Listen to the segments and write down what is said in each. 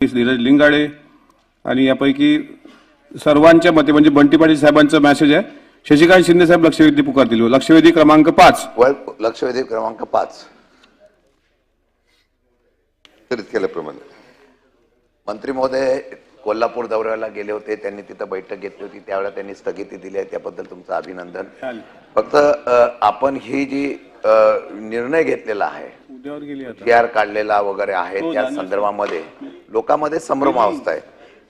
धीरज लिंगाडे आणि यापैकी सर्वांच्या मते म्हणजे बंटी पाटील साहेबांचा मेसेज आहे. शशिकांत शिंदे साहेब लक्षवेधी पुकारतील. लक्षवेधी क्रमांक पाच. लक्षवेधी क्रमांक पाच. केल्याप्रमाणे. मंत्री महोदय कोल्हापूर दौऱ्याला गेले होते. त्यांनी तिथं बैठक घेतली होती. त्यावेळेला त्यांनी स्थगिती दिली आहे. त्याबद्दल तुमचं अभिनंदन. फक्त आपण ही जी निर्णय घेतलेला आहे. आर काढलेला वगैरे आहे त्या संदर्भामध्ये. लोकांमध्ये संभ्रम अवस्था आहे.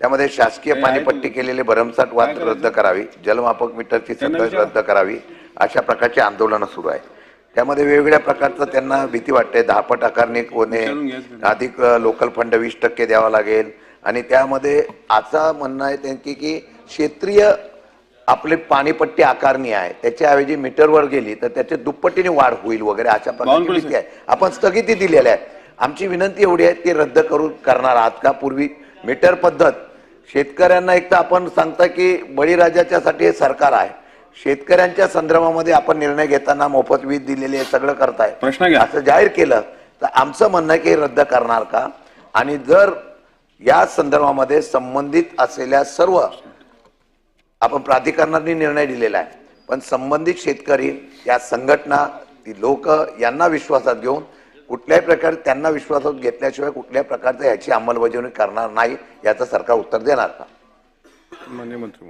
त्यामध्ये शासकीय पाणीपट्टी केलेले भरमसाठ वाद रद्द करावी जलमापक मीटरची सतत रद्द करावी अशा प्रकारचे आंदोलनं सुरू आहे त्यामध्ये वेगवेगळ्या प्रकारचं त्यांना भीती वाटते. दहापट आकारणी होणे अधिक लोकल फंड वीस टक्के द्यावा लागेल. आणि त्यामध्ये आता म्हणणं आहे त्यांची की क्षेत्रीय आपली पाणीपट्टी आकारणी आहे त्याच्याऐवजी मीटरवर गेली तर त्याच्या दुप्पटीने वाढ होईल वगैरे अशा प्रकारची आहे. आपण स्थगिती दिलेल्या आहे. आमची विनंती एवढी आहे ती रद्द करून करणार आहात का? पूर्वी मीटर पद्धत शेतकऱ्यांना एक तर आपण सांगता की बळीराजाच्यासाठी हे सरकार आहे. शेतकऱ्यांच्या संदर्भामध्ये आपण निर्णय घेताना मोफत वीज दिलेली आहे सगळं करताय. प्रश्न. असं जाहीर केलं तर आमचं म्हणणं आहे की हे रद्द करणार का? आणि जर या संदर्भामध्ये संबंधित असलेल्या सर्व आपण प्राधिकरणाने निर्णय दिलेला आहे. पण संबंधित शेतकरी या संघटना ती लोक यांना विश्वासात घेऊन कुठल्याही प्रकारे त्यांना विश्वासात घेतल्याशिवाय कुठल्याही प्रकारचं याची अंमलबजावणी करणार नाही याचं सरकार उत्तर देणार का? मान्य मंत्री